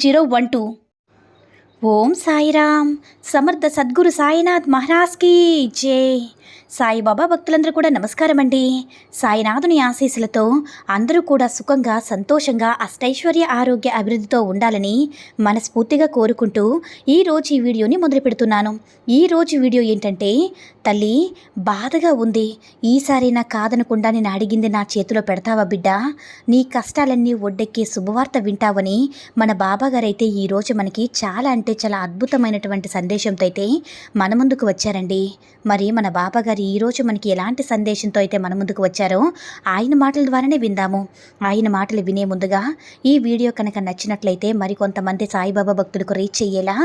zero one two Om Sairam. సమర్థ సద్గురు సాయినాథ్ మహారాజ్కి జై. సాయిబాబా భక్తులందరూ కూడా నమస్కారం అండి సాయినాథుని ఆశీస్సులతో అందరూ కూడా సుఖంగా సంతోషంగా అష్టైశ్వర్య ఆరోగ్య అభివృద్ధితో ఉండాలని మనస్ఫూర్తిగా కోరుకుంటూ ఈరోజు ఈ వీడియోని మొదలు పెడుతున్నాను. ఈరోజు వీడియో ఏంటంటే తల్లి బాధగా ఉంది. ఈసారైనా కాదనకుండా నేను అడిగింది నా చేతిలో పెడతావా బిడ్డ? నీ కష్టాలన్నీ ఒడ్డెక్కి శుభవార్త వింటావని మన బాబాగారైతే ఈరోజు మనకి చాలా అంటే చాలా అద్భుతమైనటువంటి సందేశంతో అయితే మన ముందుకు వచ్చారండి. మరి మన బాబాగారు ఈరోజు మనకి ఎలాంటి సందేశంతో అయితే మన ముందుకు వచ్చారో ఆయన మాటల ద్వారానే విందాము. ఆయన మాటలు వినే ముందుగా ఈ వీడియో కనుక నచ్చినట్లయితే మరికొంతమంది సాయిబాబా భక్తులకు రీచ్ అయ్యేలా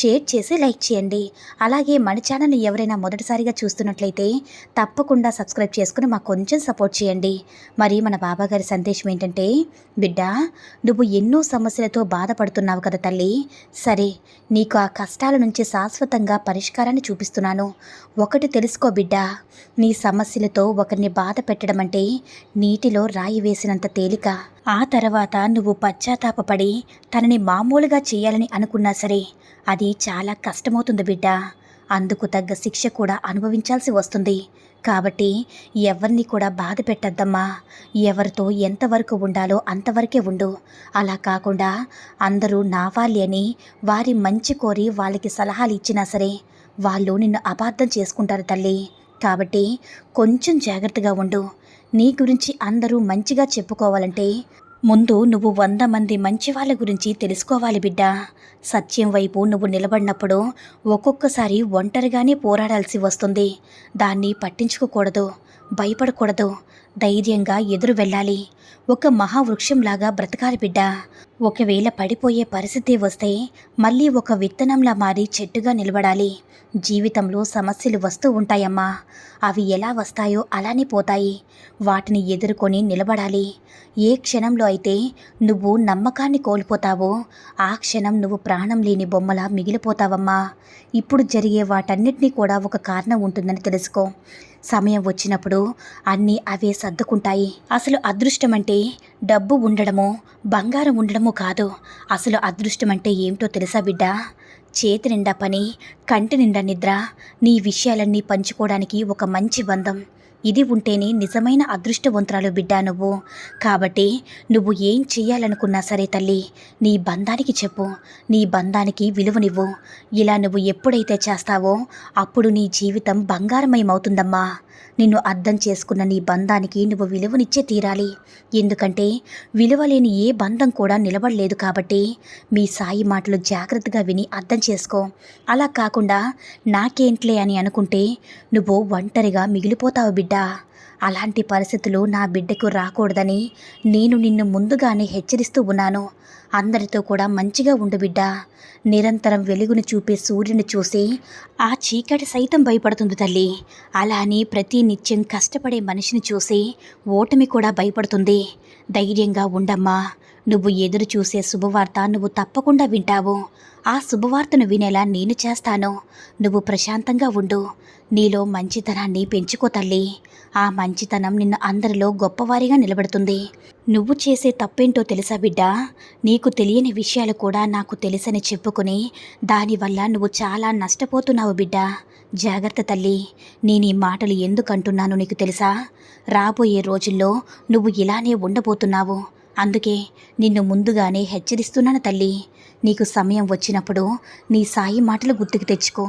షేర్ చేసి లైక్ చేయండి. అలాగే మన ఛానల్ని ఎవరైనా మొదటిసారిగా చూస్తున్నట్లయితే తప్పకుండా సబ్స్క్రైబ్ చేసుకుని మాకు కొంచెం సపోర్ట్ చేయండి. మరి మన బాబాగారి సందేశం ఏంటంటే బిడ్డ నువ్వు ఎన్నో సమస్యలతో బాధపడుతున్నావు కదా తల్లి. సరే నీకు ఆ కష్టాల నుంచి శాశ్వతంగా పరిష్కారాన్ని చూపిస్తున్నాను. ఒకటి తెలుసుకో బిడ్డ నీ సమస్యలతో ఒకరిని బాధ పెట్టడం అంటే నీటిలో రాయి వేసినంత తేలిక. ఆ తర్వాత నువ్వు పశ్చాత్తాపపడి తనని మామూలుగా చేయాలని అనుకున్నా సరే అది చాలా కష్టమవుతుంది బిడ్డ. అందుకు తగ్గ శిక్ష కూడా అనుభవించాల్సి వస్తుంది. కాబట్టి ఎవరిని కూడా బాధ పెట్టద్దమ్మా. ఎవరితో ఎంతవరకు ఉండాలో అంతవరకే ఉండు. అలా కాకుండా అందరూ నావాలి అని వారి మంచి కోరి వాళ్ళకి సలహాలు ఇచ్చినా సరే వాళ్ళు నిన్ను అపార్థం చేసుకుంటారు తల్లి. కాబట్టి కొంచెం జాగ్రత్తగా ఉండు. నీ గురించి అందరూ మంచిగా చెప్పుకోవాలంటే ముందు నువ్వు వంద మంది మంచి వాళ్ళ గురించి తెలుసుకోవాలి బిడ్డా. సత్యం వైపు నువ్వు నిలబడినప్పుడు ఒక్కొక్కసారి ఒంటరిగానే పోరాడాల్సి వస్తుంది. దాన్ని పట్టించుకోకూడదు భయపడకూడదు. ధైర్యంగా ఎదురు వెళ్ళాలి. ఒక మహావృక్షంలాగా బ్రతకాలి బిడ్డ. ఒకవేళ పడిపోయే పరిస్థితి వస్తే మళ్ళీ ఒక విత్తనంలా మారి చెట్టుగా నిలబడాలి. జీవితంలో సమస్యలు వస్తూ ఉంటాయమ్మా. అవి ఎలా వస్తాయో అలానే పోతాయి. వాటిని ఎదుర్కొని నిలబడాలి. ఏ క్షణంలో అయితే నువ్వు నమ్మకాన్ని కోల్పోతావో ఆ క్షణం నువ్వు ప్రాణం లేని బొమ్మలా మిగిలిపోతావమ్మా. ఇప్పుడు జరిగే వాటన్నిటినీ కూడా ఒక కారణం ఉంటుందని తెలుసుకో. సమయం వచ్చినప్పుడు అన్నీ అవే సర్దుకుంటాయి. అసలు అదృష్టం అంటే డబ్బు ఉండడమో బంగారం ఉండడమో కాదు. అసలు అదృష్టం అంటే ఏమిటో తెలుసా బిడ్డ? చేతి నిండా పని కంటి నిండా నిద్ర నీ విషయాలన్నీ పంచుకోవడానికి ఒక మంచి బంధం. ఇది ఉంటేనే నిజమైన అదృష్టవంతురాలు బిడ్డా నువ్వు. కాబట్టి నువ్వు ఏం చెయ్యాలనుకున్నా సరే తల్లి నీ బంధానికి చెప్పు. నీ బంధానికి విలువనివ్వు. ఇలా నువ్వు ఎప్పుడైతే చేస్తావో అప్పుడు నీ జీవితం బంగారమయమవుతుందమ్మా. నిన్ను అర్థం చేసుకున్న నీ బంధానికి నువ్వు విలువనిచ్చే తీరాలి. ఎందుకంటే విలువలేని ఏ బంధం కూడా నిలబడలేదు కాబట్టి మీ సాయి మాటలు జాగ్రత్తగా విని అర్థం చేసుకో. అలా కాకుండా నాకేంట్లే అని అనుకుంటే నువ్వు ఒంటరిగా మిగిలిపోతావు బిడ్డ. అలాంటి పరిస్థితులు నా బిడ్డకు రాకూడదని నేను నిన్ను ముందుగానే హెచ్చరిస్తూ ఉన్నాను. అందరితో కూడా మంచిగా ఉండు బిడ్డ. నిరంతరం వెలుగును చూపే సూర్యుని చూసి ఆ చీకటి సైతం భయపడుతుంది తల్లి. అలానే ప్రతి నిత్యం కష్టపడే మనిషిని చూసి ఓటమి కూడా భయపడుతుంది. ధైర్యంగా ఉండమ్మా. నువ్వు ఎదురు చూసే శుభవార్త నువ్వు తప్పకుండా వింటావు. ఆ శుభవార్తను వినేలా నేను చేస్తాను. నువ్వు ప్రశాంతంగా ఉండు. నీలో మంచితనాన్ని పెంచుకో తల్లి. ఆ మంచితనం నిన్ను అందరిలో గొప్పవారిగా నిలబెడుతుంది. నువ్వు చేసే తప్పేంటో తెలుసా బిడ్డ? నీకు నీకు తెలియని విషయాలు కూడా నాకు తెలుసని చెప్పుకుని దానివల్ల నువ్వు చాలా నష్టపోతున్నావు బిడ్డ. జాగ్రత్త తల్లి నేను ఈ మాటలు ఎందుకంటున్నాను నీకు తెలుసా? రాబోయే రోజుల్లో నువ్వు ఇలానే ఉండబోతున్నావు. అందుకే నిన్ను ముందుగానే హెచ్చరిస్తున్నాను తల్లి. నీకు సమయం వచ్చినప్పుడు నీ సాయి మాటలు గుర్తుకు తెచ్చుకో.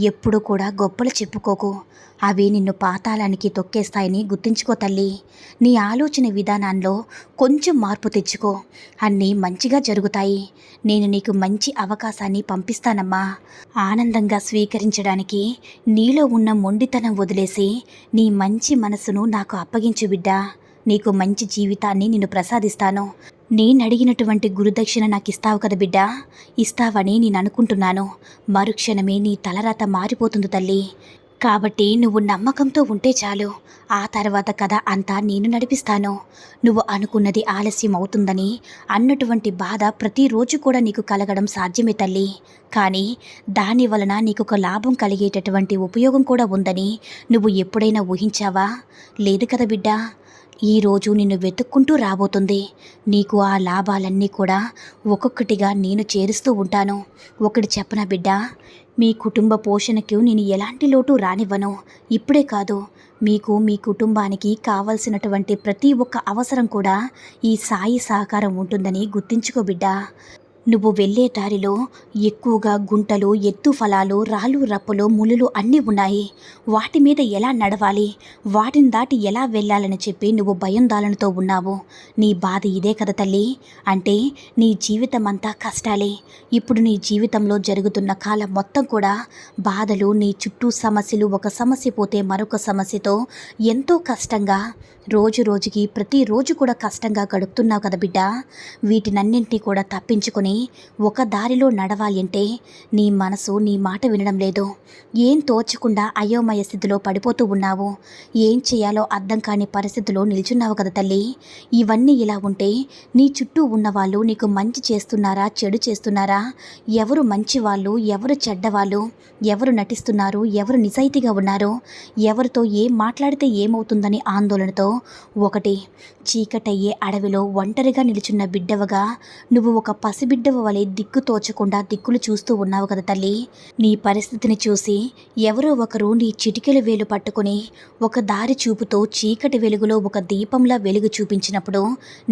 ఎప్పుడు కూడా గొప్పలు చెప్పుకోకు. అవి నిన్ను పాతాళానికి తొక్కేస్తాయని గుర్తుంచుకో తల్లి. నీ ఆలోచన విధానంలో కొంచెం మార్పు తెచ్చుకో. అన్నీ మంచిగా జరుగుతాయి. నేను నీకు మంచి అవకాశాన్ని పంపిస్తానమ్మా. ఆనందంగా స్వీకరించడానికి నీలో ఉన్న మొండితనం వదిలేసి నీ మంచి మనసును నాకు అప్పగించు బిడ్డా. నీకు మంచి జీవితాన్ని నిన్ను ప్రసాదిస్తాను. నేను అడిగినటువంటి గురుదక్షిణ నాకు ఇస్తావు కదా బిడ్డ. ఇస్తావని నేను అనుకుంటున్నాను మరుక్షణమే నీ తలరాత మారిపోతుంది తల్లి. కాబట్టి నువ్వు నమ్మకంతో ఉంటే చాలు. ఆ తర్వాత కథ అంతా నేను నడిపిస్తాను. నువ్వు అనుకున్నది ఆలస్యం అవుతుందని అన్నటువంటి బాధ ప్రతిరోజు కూడా నీకు కలగడం సాధ్యమే తల్లి. కానీ దాని వలన నీకు ఒక లాభం కలిగేటటువంటి ఉపయోగం కూడా ఉందని నువ్వు ఎప్పుడైనా ఊహించావా? లేదు కదా బిడ్డా. ఈరోజు నిన్ను వెతుక్కుంటూ రాబోతుంది. నీకు ఆ లాభాలన్నీ కూడా ఒక్కొక్కటిగా నేను చేరుస్తూ ఉంటాను. ఒకటి చెప్పన బిడ్డ? మీ కుటుంబ పోషణకు నేను ఎలాంటి లోటు రానివ్వను. ఇప్పుడే కాదు మీకు మీ కుటుంబానికి కావలసినటువంటి ప్రతి ఒక్క అవసరం కూడా ఈ సాయి సహకారం ఉంటుందని గుర్తించుకో బిడ్డ. నువ్వు వెళ్ళే దారిలో ఎక్కువగా గుంటలు ఎత్తు ఫలాలు రాళ్ళు రప్పలు ములులు అన్నీ ఉన్నాయి. వాటి మీద ఎలా నడవాలి? వాటిని దాటి ఎలా వెళ్ళాలని చెప్పి నువ్వు భయందాలనతో ఉన్నావు. నీ బాధ ఇదే కదా తల్లి? అంటే నీ జీవితం అంతా కష్టాలే. ఇప్పుడు నీ జీవితంలో జరుగుతున్న కాలం మొత్తం కూడా బాధలు నీ చుట్టూ సమస్యలు ఒక సమస్య పోతే మరొక సమస్యతో ఎంతో కష్టంగా రోజు రోజుకి ప్రతిరోజు కూడా కష్టంగా గడుపుతున్నావు కదా బిడ్డ. వీటినన్నింటినీ కూడా తప్పించుకొని ఒక దారిలో నడవాలి అంటే నీ మనసు నీ మాట వినడం లేదు. ఏం తోచకుండా అయోమయ స్థితిలో పడిపోతూ ఉన్నావు? ఏం చేయాలో అర్థం కాని పరిస్థితిలో నిల్చున్నావు కదా తల్లి. ఇవన్నీ ఇలా ఉంటే నీ చుట్టూ ఉన్నవాళ్ళు నీకు మంచి చేస్తున్నారా చెడు చేస్తున్నారా? ఎవరు మంచి వాళ్ళు ఎవరు చెడ్డవాళ్ళు? ఎవరు నటిస్తున్నారు ఎవరు నిజాయితీగా ఉన్నారు? ఎవరితో ఏం మాట్లాడితే ఏమవుతుందని ఆందోళనతో ఒకటి చీకటయ్యే అడవిలో ఒంటరిగా నిలుచున్న బిడ్డవగా నువ్వు ఒక పసిబిడ్డ పసిబిడ్డవ వలె దిక్కు తోచకుండా దిక్కులు చూస్తూ ఉన్నావు కదా తల్లి. నీ పరిస్థితిని చూసి ఎవరో ఒకరు నీ చిటికెల వేలు పట్టుకుని ఒక దారి చూపుతో చీకటి వెలుగులో ఒక దీపంలా వెలుగు చూపించినప్పుడు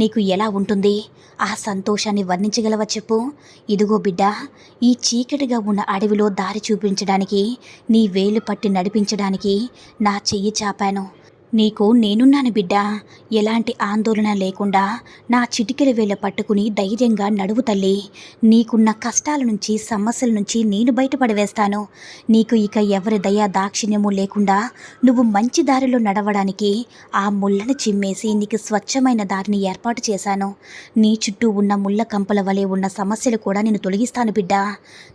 నీకు ఎలా ఉంటుంది? ఆ సంతోషాన్ని వర్ణించగలవా చెప్పు? ఇదిగో బిడ్డ ఈ చీకటిగా ఉన్న అడవిలో దారి చూపించడానికి నీ వేలు పట్టి నడిపించడానికి నా చెయ్యి చాపాను. నీకు నేనున్నాను బిడ్డ. ఎలాంటి ఆందోళన లేకుండా నా చిటికెల వేళ పట్టుకుని ధైర్యంగా నడువు తల్లి. నీకున్న కష్టాల నుంచి సమస్యల నుంచి నేను బయటపడవేస్తాను. నీకు ఇక ఎవరి దయా దాక్షిణ్యము లేకుండా నువ్వు మంచి దారిలో నడవడానికి ఆ ముళ్ళను చిమ్మేసి నీకు స్వచ్ఛమైన దారిని ఏర్పాటు చేశాను. నీ చుట్టూ ఉన్న ముళ్ళ కంపల వలె ఉన్న సమస్యలు కూడా నేను తొలగిస్తాను బిడ్డ.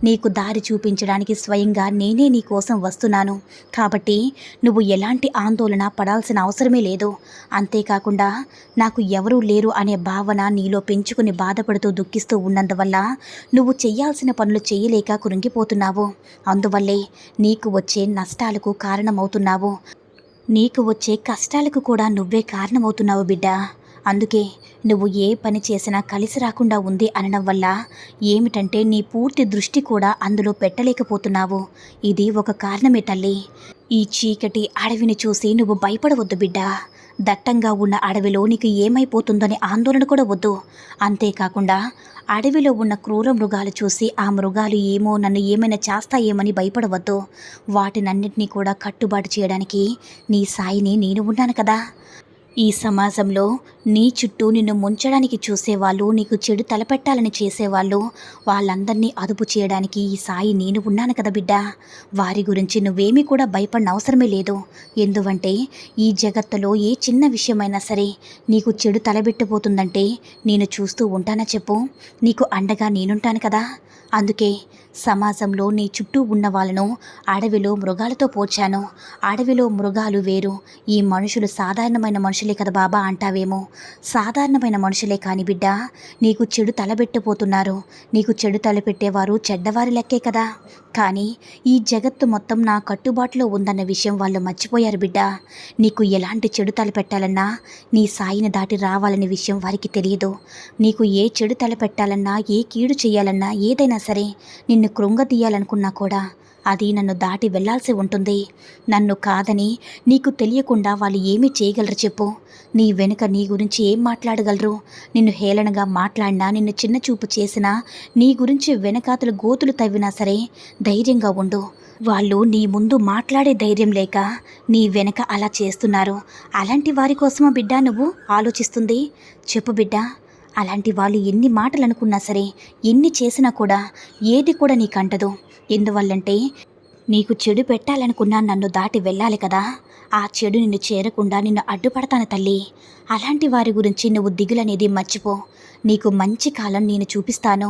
నీకు దారి చూపించడానికి స్వయంగా నేనే నీ కోసం వస్తున్నాను. కాబట్టి నువ్వు ఎలాంటి ఆందోళన చేయాల్సిన అవసరమే లేదు. అంతేకాకుండా నాకు ఎవరూ లేరు అనే భావన నీలో పెంచుకుని బాధపడుతూ దుఃఖిస్తూ ఉన్నందువల్ల నువ్వు చేయాల్సిన పనులు చేయలేక కృంగిపోతున్నావు. అందువల్లే నీకు వచ్చే నష్టాలకు కారణమవుతున్నావు. నీకు వచ్చే కష్టాలకు కూడా నువ్వే కారణమవుతున్నావు బిడ్డ. అందుకే నువ్వు ఏ పని చేసినా కలిసి రాకుండా ఉంది అనడం వల్ల ఏమిటంటే నీ పూర్తి దృష్టి కూడా అందులో పెట్టలేకపోతున్నావు. ఇది ఒక కారణమే తల్లి. ఈ చీకటి అడవిని చూసి నువ్వు భయపడవద్దు బిడ్డ. దట్టంగా ఉన్న అడవిలో నీకు ఏమైపోతుందనే ఆందోళన కూడా వద్దు. అంతేకాకుండా అడవిలో ఉన్న క్రూర మృగాలు చూసి ఆ మృగాలు ఏమో నన్ను ఏమైనా చేస్తాయేమని భయపడవద్దు. వాటినన్నింటినీ కూడా కట్టుబాటు చేయడానికి నీ సాయిని నేను ఉన్నాను కదా. ఈ సమాజంలో నీ చుట్టూ నిన్ను ముంచడానికి చూసేవాళ్ళు నీకు చెడు తలపెట్టాలని చేసేవాళ్ళు వాళ్ళందరినీ అదుపు చేయడానికి ఈ సాయి నేను ఉన్నాను కదా బిడ్డ. వారి గురించి నువ్వేమీ కూడా భయపడిన అవసరమే లేదు. ఎందుకంటే ఈ జగత్తులో ఏ చిన్న విషయమైనా సరే నీకు చెడు తలబెట్టిపోతుందంటే నేను చూస్తూ ఉంటానా చెప్పు? నీకు అండగా నేనుంటాను కదా. అందుకే సమాజంలో నీ చుట్టూ ఉన్న వాళ్ళను అడవిలో మృగాలతో పోల్చాను. అడవిలో మృగాలు వేరు. ఈ మనుషులు సాధారణమైన మనుషులే కదా బాబా అంటావేమో. సాధారణమైన మనుషులే కాని బిడ్డ నీకు చెడు తలబెట్టబోతున్నారు. నీకు చెడు తలపెట్టేవారు చెడ్డవారి లెక్కే కదా. కానీ ఈ జగత్తు మొత్తం నా కట్టుబాటులో ఉందన్న విషయం వాళ్ళు మర్చిపోయారు బిడ్డ. నీకు ఎలాంటి చెడు తలపెట్టాలన్నా నీ సాయిని దాటి రావాలనే విషయం వారికి తెలియదు నీకు ఏ చెడు తలపెట్టాలన్నా ఏ కీడు చేయాలన్నా ఏదైనా సరే నిన్ను కృంగతీయాలనుకున్నా కూడా అది నన్ను దాటి వెళ్ళాల్సి ఉంటుంది. నన్ను కాదని నీకు తెలియకుండా వాళ్ళు ఏమి చేయగలరు చెప్పు. నీ వెనుక నీ గురించి ఏం మాట్లాడగలరు? నిన్ను హేళనగా మాట్లాడినా నిన్ను చిన్న చూపు చేసినా నీ గురించి వెనకాతలు గోతులు తవ్వినా సరే ధైర్యంగా ఉండు. వాళ్ళు నీ ముందు మాట్లాడే ధైర్యం లేక నీ వెనక అలా చేస్తున్నారు. అలాంటి వారి కోసమా బిడ్డ నువ్వు ఆలోచిస్తుంది? చెప్పు బిడ్డ అలాంటి వాళ్ళు ఎన్ని మాటలు అనుకున్నా సరే ఎన్ని చేసినా కూడా ఏది కూడా నీకు అంటదు ఎందువల్లంటే నీకు చెడు పెట్టాలనుకున్నా నన్ను దాటి వెళ్ళాలి కదా. ఆ చెడు నిన్ను చేరకుండా నిన్ను అడ్డుపడతాను తల్లి. అలాంటి వారి గురించి నువ్వు దిగులనేది మర్చిపో. నీకు మంచి కాలం నేను చూపిస్తాను.